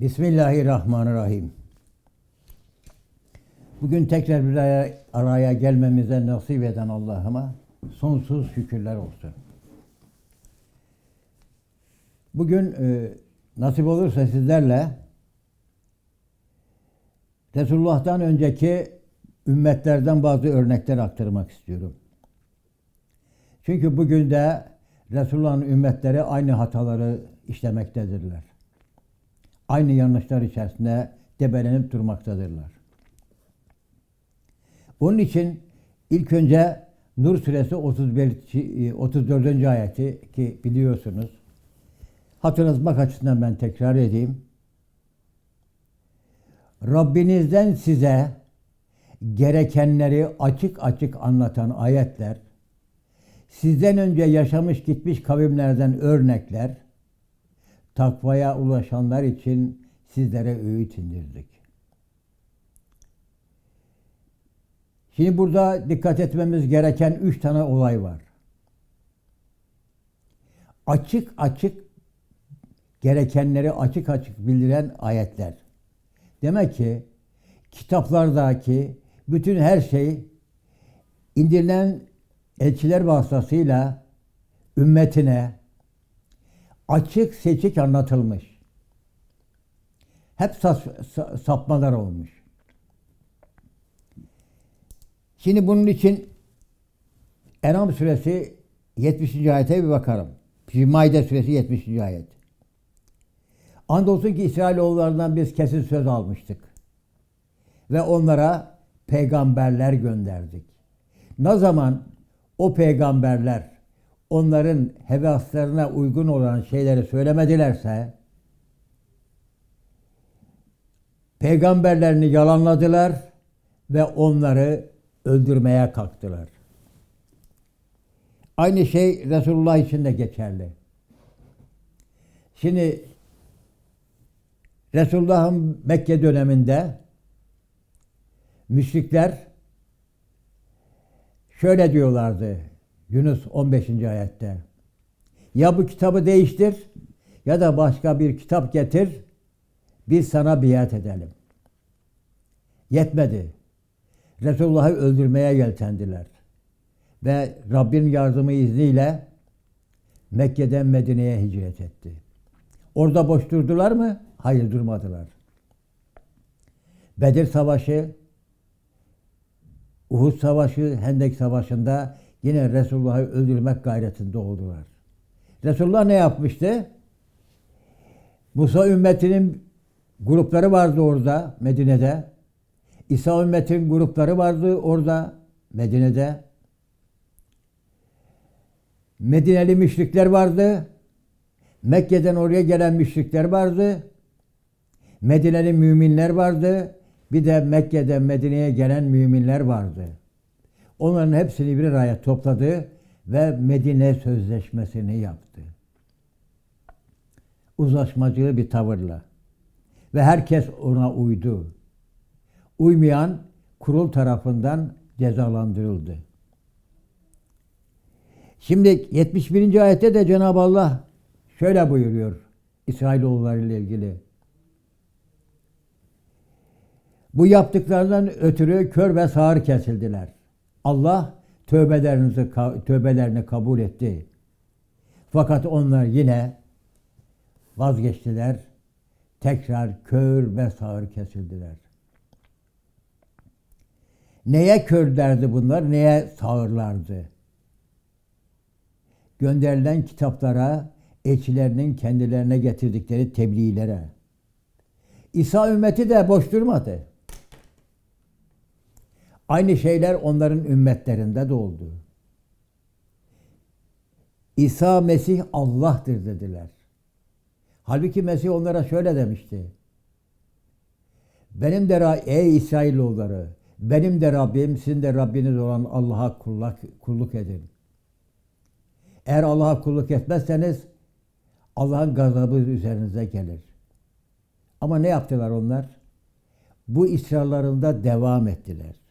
Bismillahirrahmanirrahim. Bugün tekrar bir araya, gelmemize nasip eden Allah'ıma sonsuz şükürler olsun. Bugün e, nasip olursa sizlerle Resulullah'tan önceki ümmetlerden bazı örnekler aktarmak istiyorum. Çünkü bugün de Resulullah'ın ümmetleri aynı hataları işlemektedirler. Aynı yanlışlar içerisinde debelenip durmaktadırlar. Onun için ilk önce Nur suresi 31, 34. ayeti ki biliyorsunuz. Hatırlatmak açısından ben tekrar edeyim. Rabbinizden size gerekenleri açık açık anlatan ayetler, sizden önce yaşamış gitmiş kavimlerden örnekler, takvaya ulaşanlar için sizlere öğüt indirdik. Şimdi burada dikkat etmemiz gereken üç tane olay var. Açık açık gerekenleri açık açık bildiren ayetler. Demek ki kitaplardaki bütün her şey indirilen elçiler vasıtasıyla ümmetine açık seçik anlatılmış. Hep sapmalar olmuş. Şimdi bunun için Enam suresi 70. ayete bir bakalım. Maide suresi 70. ayet. Andolsun ki İsrailoğullarından biz kesin söz almıştık. Ve onlara peygamberler gönderdik. Ne zaman o peygamberler onların hevaslarına uygun olan şeyleri söylemedilerse peygamberlerini yalanladılar ve onları öldürmeye kalktılar. Aynı şey Resulullah için de geçerli. Şimdi Resulullah'ın Mekke döneminde müşrikler şöyle diyorlardı Yunus 15. ayette. Ya bu kitabı değiştir ya da başka bir kitap getir biz sana biat edelim. Yetmedi. Resulullah'ı öldürmeye yeltendiler. Ve Rabbin yardımı izniyle Mekke'den Medine'ye hicret etti. Orada boş durdular mı? Hayır durmadılar. Bedir Savaşı, Uhud Savaşı, Hendek Savaşı'nda yine Resulullah'ı öldürmek gayretinde oldular. Resulullah ne yapmıştı? Musa ümmetinin grupları vardı orada Medine'de. İsa ümmetinin grupları vardı orada Medine'de. Medineli müşrikler vardı. Mekke'den oraya gelen müşrikler vardı. Medine'li müminler vardı. Bir de Mekke'den Medine'ye gelen müminler vardı. Onların hepsini bir araya topladı ve Medine Sözleşmesi'ni yaptı. Uzlaşmacı bir tavırla. Ve herkes ona uydu. Uymayan kurul tarafından cezalandırıldı. Şimdi 71. ayette de Cenab-ı Allah şöyle buyuruyor İsrailoğulları ile ilgili. Bu yaptıklarından ötürü kör ve sağır kesildiler. Allah tövbelerinizi tövbelerini kabul etti. Fakat onlar yine vazgeçtiler. Tekrar kör ve sağır kesildiler. Neye körlerdi bunlar, neye sağırlardı? Gönderilen kitaplara, elçilerinin kendilerine getirdikleri tebliğlere. İsa ümmeti de boş durmadı. Aynı şeyler onların ümmetlerinde de oldu. İsa Mesih Allah'tır dediler. Halbuki Mesih onlara şöyle demişti. Benim de ey İsrailoğulları, benim de Rabbim, sizin de Rabbiniz olan Allah'a kulluk, kulluk edin. Eğer Allah'a kulluk etmezseniz Allah'ın gazabı üzerinize gelir. Ama ne yaptılar onlar? Bu ısrarlarında devam ettiler.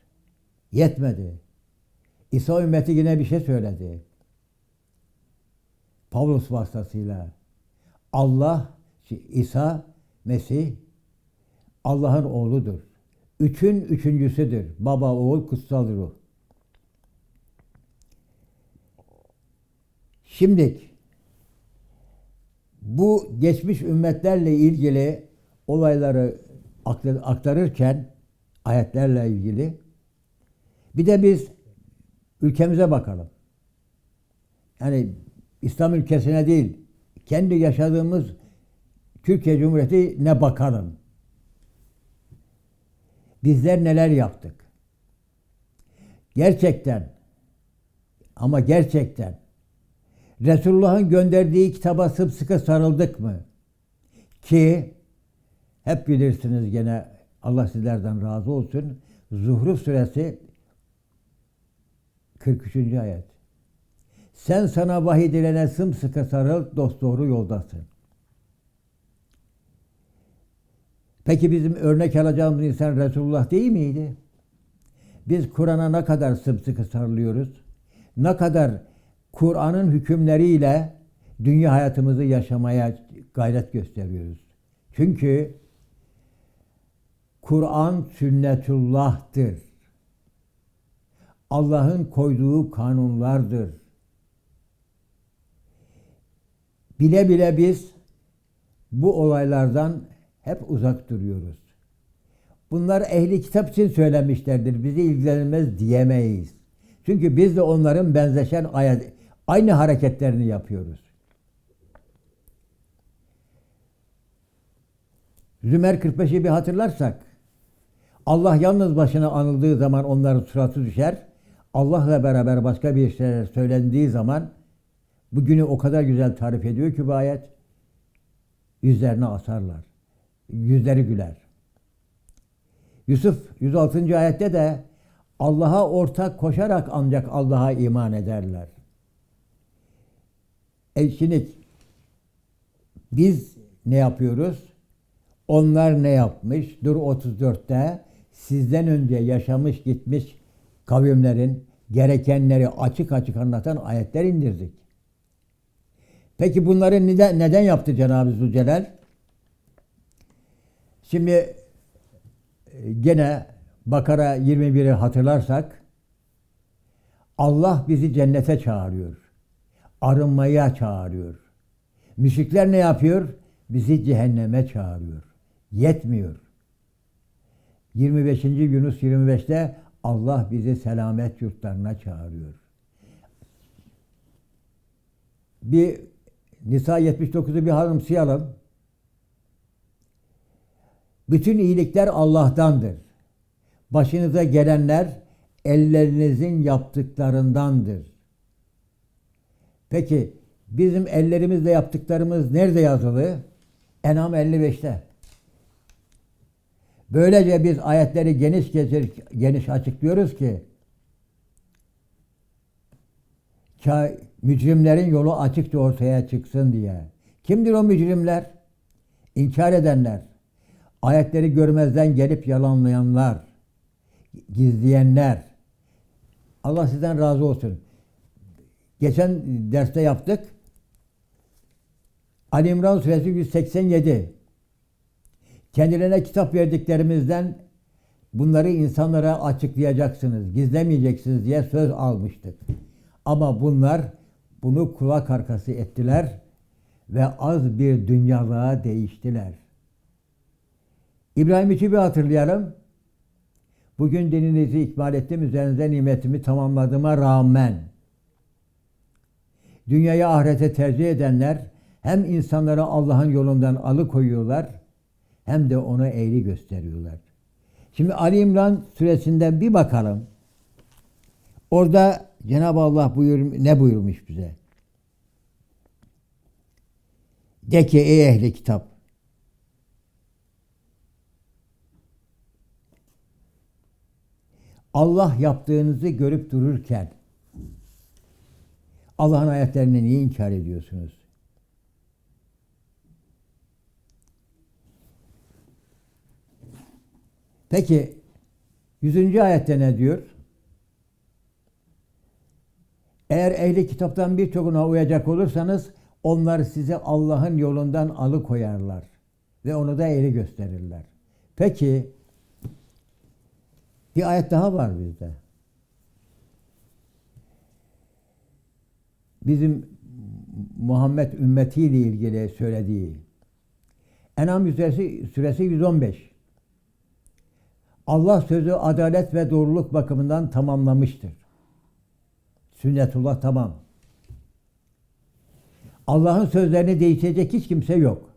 Yetmedi. İsa ümmeti yine bir şey söyledi. Pavlus vasıtasıyla. Allah, İsa Mesih Allah'ın oğludur. Üçün üçüncüsüdür. Baba, oğul, kutsal ruh. Şimdi bu geçmiş ümmetlerle ilgili olayları aktarırken ayetlerle ilgili bir de biz ülkemize bakalım. Yani İslam ülkesine değil, kendi yaşadığımız Türkiye Cumhuriyeti ne bakalım. Bizler neler yaptık? Gerçekten ama gerçekten Resulullah'ın gönderdiği kitaba sımsıkı sarıldık mı? Ki hep bilirsiniz gene Allah sizlerden razı olsun. Zuhruf suresi 43. ayet. Sen sana vahiy edilene sımsıkı sarıl, dosdoğru yoldasın. Peki bizim örnek alacağımız insan Resulullah değil miydi? Biz Kur'an'a ne kadar sımsıkı sarılıyoruz? Ne kadar Kur'an'ın hükümleriyle dünya hayatımızı yaşamaya gayret gösteriyoruz. Çünkü Kur'an sünnetullah'tır. Allah'ın koyduğu kanunlardır. Bile bile biz bu olaylardan hep uzak duruyoruz. Bunlar ehli kitap için söylemişlerdir. Bizi ilgilenmez diyemeyiz. Çünkü biz de onların benzeşen ayet, aynı hareketlerini yapıyoruz. Zümer 45'i bir hatırlarsak Allah yalnız başına anıldığı zaman onların suratı düşer. Allah'la beraber başka bir şeyler söylendiği zaman bugünü o kadar güzel tarif ediyor ki bu ayet yüzlerine asarlar. Yüzleri güler. Yusuf 106. ayette de Allah'a ortak koşarak ancak Allah'a iman ederler. E şimdi biz ne yapıyoruz? Onlar ne yapmış? Dur 34'te sizden önce yaşamış gitmiş kavimlerin gerekenleri açık açık anlatan ayetler indirdik. Peki bunları neden, neden yaptı Cenab-ı Zülcelal? Şimdi e, gene Bakara 21'i hatırlarsak Allah bizi cennete çağırıyor. Arınmaya çağırıyor. Müşrikler ne yapıyor? Bizi cehenneme çağırıyor. Yetmiyor. 25. Yunus 25'te Allah bizi selamet yurtlarına çağırıyor. Bir Nisa 79'u bir hanımsayalım. Bütün iyilikler Allah'tandır. Başınıza gelenler ellerinizin yaptıklarındandır. Peki bizim ellerimizle yaptıklarımız nerede yazılı? Enam 55'te. Böylece biz ayetleri geniş geniş, geniş açıklıyoruz ki mücrimlerin yolu açıkça ortaya çıksın diye. Kimdir o mücrimler? İnkar edenler, ayetleri görmezden gelip yalanlayanlar, gizleyenler. Allah sizden razı olsun. Geçen derste yaptık. Ali İmran suresi 187. Kendilerine kitap verdiklerimizden bunları insanlara açıklayacaksınız, gizlemeyeceksiniz diye söz almıştık. Ama bunlar bunu kulak arkası ettiler ve az bir dünyalığa değiştiler. İbrahim için bir hatırlayalım. Bugün dininizi ikmal ettim, üzerinize nimetimi tamamladığıma rağmen dünyayı ahirete tercih edenler hem insanları Allah'ın yolundan alıkoyuyorlar hem de onu eğri gösteriyorlar. Şimdi Ali İmran suresinden bir bakalım. Orada Cenab-ı Allah buyur, ne buyurmuş bize? De ki ey ehli kitap Allah yaptığınızı görüp dururken Allah'ın ayetlerini niye inkar ediyorsunuz? Peki 100. ayette ne diyor? Eğer ehli kitaptan birçokuna uyacak olursanız onlar sizi Allah'ın yolundan alıkoyarlar. ve onu da eli gösterirler. Peki bir ayet daha var bizde. Bizim Muhammed ümmetiyle ilgili söylediği Enam suresi, suresi 115. Allah sözü adalet ve doğruluk bakımından tamamlamıştır. Sünnetullah tamam. Allah'ın sözlerini değiştirecek hiç kimse yok.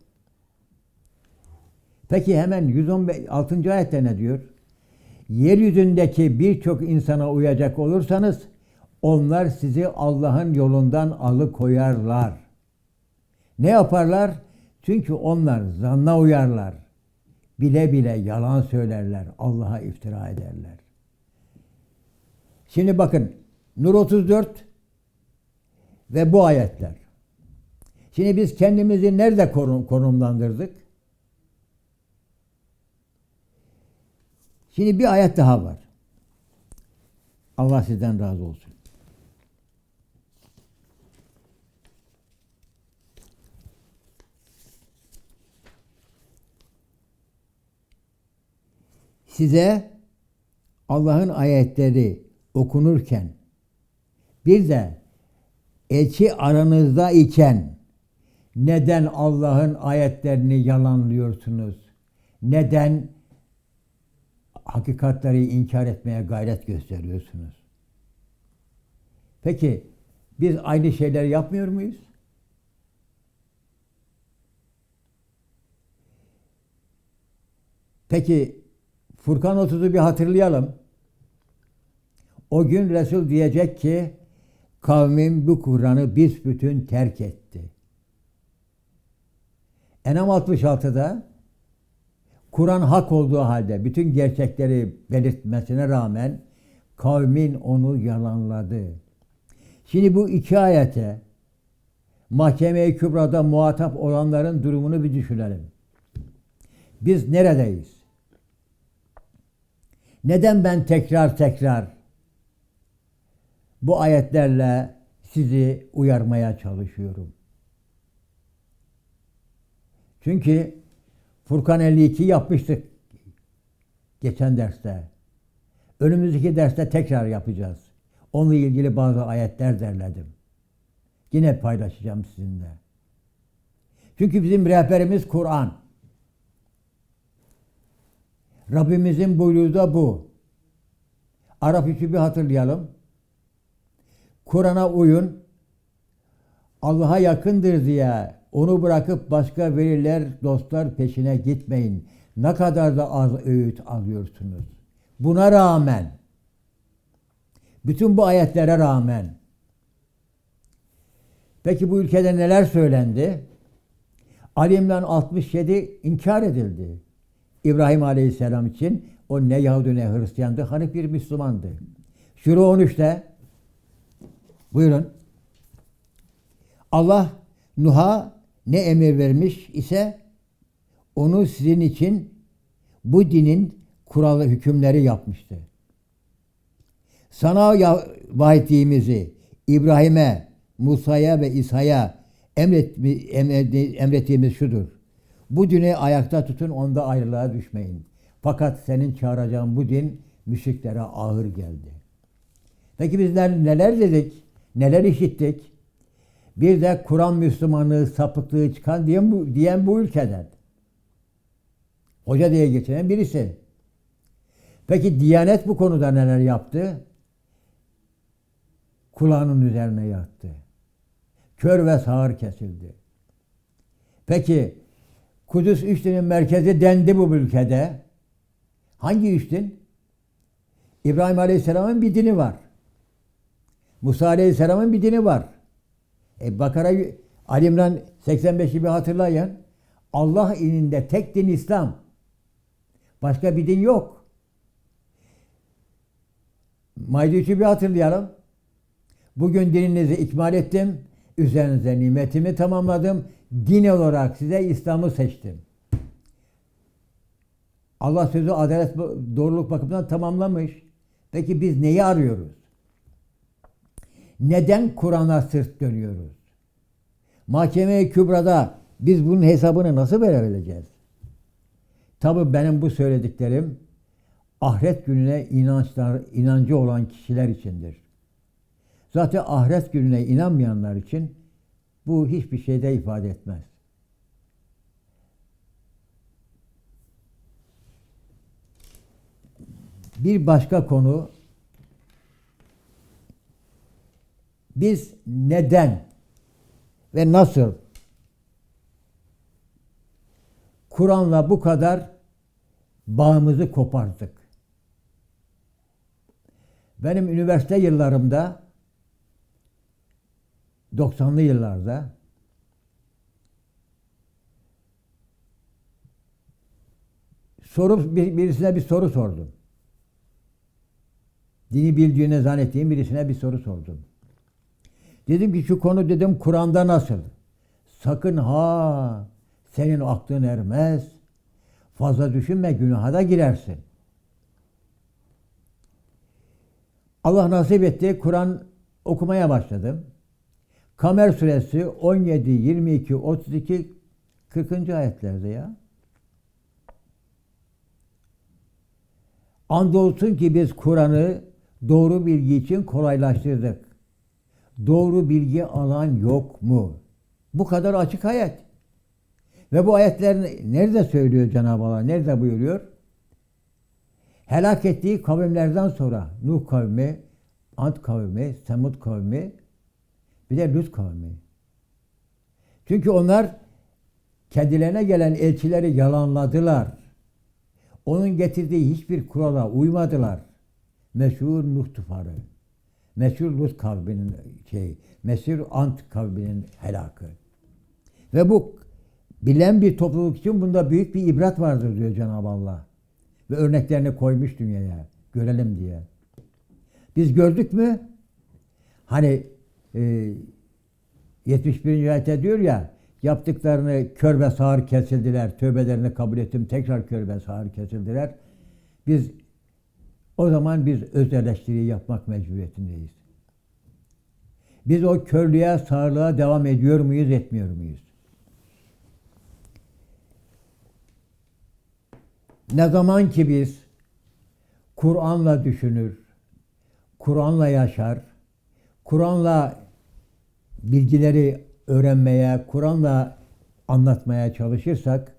Peki hemen 116. ayette ne diyor? Yeryüzündeki birçok insana uyacak olursanız onlar sizi Allah'ın yolundan alıkoyarlar. Ne yaparlar? Çünkü onlar zanna uyarlar. Bile bile yalan söylerler. Allah'a iftira ederler. Şimdi bakın Nur 34 ve bu ayetler. Şimdi biz kendimizi nerede konum, konumlandırdık? Şimdi bir ayet daha var. Allah sizden razı olsun. Size Allah'ın ayetleri okunurken bir de elçi aranızda iken neden Allah'ın ayetlerini yalanlıyorsunuz? Neden hakikatleri inkar etmeye gayret gösteriyorsunuz? Peki biz aynı şeyleri yapmıyor muyuz? Peki Furkan 30'u bir hatırlayalım. O gün Resul diyecek ki kavmim bu Kur'an'ı büsbütün terk etti. Enam 66'da Kur'an hak olduğu halde bütün gerçekleri belirtmesine rağmen kavmin onu yalanladı. Şimdi bu iki ayete Mahkeme-i Kübra'da muhatap olanların durumunu bir düşünelim. Biz neredeyiz? Neden ben tekrar tekrar bu ayetlerle sizi uyarmaya çalışıyorum? Çünkü Furkan 52 yapmıştık geçen derste. Önümüzdeki derste tekrar yapacağız. Onunla ilgili bazı ayetler derledim. Yine paylaşacağım sizinle. Çünkü bizim rehberimiz Kur'an. Rabbimizin buyruğu da bu. Arap üçü bir hatırlayalım. Kur'an'a uyun. Allah'a yakındır diye onu bırakıp başka veliler, dostlar peşine gitmeyin. Ne kadar da az öğüt alıyorsunuz. Buna rağmen, bütün bu ayetlere rağmen, peki bu ülkede neler söylendi? Ali İmran 67 inkar edildi. İbrahim Aleyhisselam için o ne Yahudi ne Hristiyandı, hani bir Müslümandı. Şuru 13'te buyurun. Allah Nuh'a ne emir vermiş ise onu sizin için bu dinin kuralı hükümleri yapmıştı. Sana vahyettiğimizi İbrahim'e, Musa'ya ve İsa'ya emrettiğimiz şudur. Bu dini ayakta tutun, onda ayrılığa düşmeyin. Fakat senin çağıracağın bu din müşriklere ağır geldi. Peki bizler neler dedik? Neler işittik? Bir de Kur'an Müslümanlığı, sapıklığı çıkan diyen bu, diyen bu ülkeden. Hoca diye geçinen birisi. Peki Diyanet bu konuda neler yaptı? Kulağının üzerine yattı. Kör ve sağır kesildi. Peki Kudüs üç dinin merkezi dendi bu ülkede. Hangi üç? İbrahim Aleyhisselam'ın bir dini var. Musa Aleyhisselam'ın bir dini var. E Bakara Ali İmran 85'i bir hatırlayın. Allah ininde tek din İslam. Başka bir din yok. 3'ü bir hatırlayalım. Bugün dininizi ikmal ettim. Üzerinize nimetimi tamamladım. Din olarak size İslam'ı seçtim. Allah sözü adalet doğruluk bakımından tamamlamış. Peki biz neyi arıyoruz? Neden Kur'an'a sırt dönüyoruz? Mahkeme-i Kübra'da biz bunun hesabını nasıl verebileceğiz? Tabi benim bu söylediklerim ahiret gününe inançlar, inancı olan kişiler içindir. Zaten ahiret gününe inanmayanlar için bu hiçbir şeyde ifade etmez. Bir başka konu biz neden ve nasıl Kur'an'la bu kadar bağımızı kopardık? Benim üniversite yıllarımda 90'lı yıllarda soru bir- birisine bir soru sordum. Dini bildiğini zannettiğim birisine bir soru sordum. Dedim ki şu konu dedim Kur'an'da nasıl? Sakın ha senin aklın ermez. Fazla düşünme günaha da girersin. Allah nasip etti Kur'an okumaya başladım. Kamer suresi 17, 22, 32, 40. ayetlerde ya. Andolsun ki biz Kur'an'ı doğru bilgi için kolaylaştırdık. Doğru bilgi alan yok mu? Bu kadar açık ayet. Ve bu ayetler nerede söylüyor Cenab-ı Allah? Nerede buyuruyor? Helak ettiği kavimlerden sonra Nuh kavmi, Ant kavmi, Semud kavmi, bir de Lut kavmi. Çünkü onlar kendilerine gelen elçileri yalanladılar. Onun getirdiği hiçbir kurala uymadılar. Meşhur Nuh tufanı. Meşhur Lut kavminin şey, meşhur Ant kavminin helakı. Ve bu bilen bir topluluk için bunda büyük bir ibret vardır diyor Cenab-ı Allah. Ve örneklerini koymuş dünyaya. Görelim diye. Biz gördük mü? Hani e, 71. ayette diyor ya yaptıklarını kör ve sağır kesildiler. Tövbelerini kabul ettim. Tekrar kör ve sağır kesildiler. Biz o zaman biz öz yapmak mecburiyetindeyiz. Biz o körlüğe, sağırlığa devam ediyor muyuz, etmiyor muyuz? Ne zaman ki biz Kur'an'la düşünür, Kur'an'la yaşar, Kur'an'la bilgileri öğrenmeye, Kur'an'la anlatmaya çalışırsak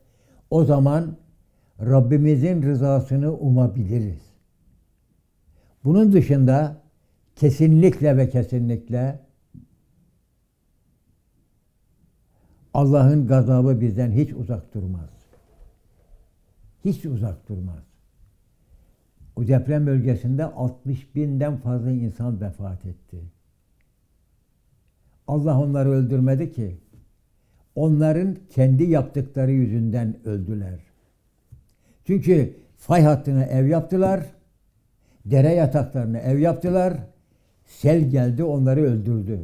o zaman Rabbimizin rızasını umabiliriz. Bunun dışında kesinlikle ve kesinlikle Allah'ın gazabı bizden hiç uzak durmaz. Hiç uzak durmaz. O deprem bölgesinde 60 binden fazla insan vefat etti. Allah onları öldürmedi ki. Onların kendi yaptıkları yüzünden öldüler. Çünkü fay hattına ev yaptılar, dere yataklarına ev yaptılar, sel geldi onları öldürdü.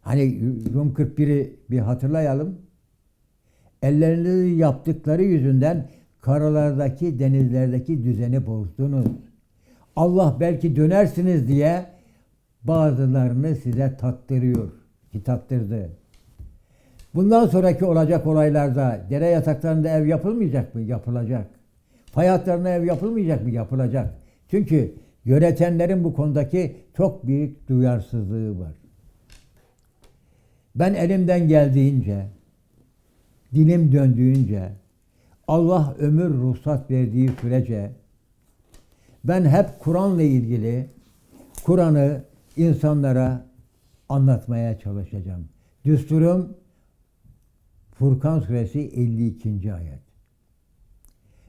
Hani Rum 41'i bir hatırlayalım. Ellerinde yaptıkları yüzünden karalardaki, denizlerdeki düzeni bozdunuz. Allah belki dönersiniz diye bazılarını size tattırıyor. Ki tattırdı. Bundan sonraki olacak olaylarda dere yataklarında ev yapılmayacak mı? Yapılacak. Fay hatlarına ev yapılmayacak mı? Yapılacak. Çünkü yönetenlerin bu konudaki çok büyük duyarsızlığı var. Ben elimden geldiğince, dilim döndüğünce, Allah ömür ruhsat verdiği sürece ben hep Kur'an'la ilgili Kur'an'ı insanlara anlatmaya çalışacağım. Düsturum Furkan suresi 52. ayet.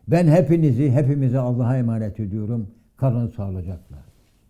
Ben hepinizi, hepimizi Allah'a emanet ediyorum. Kalın sağlıcakla.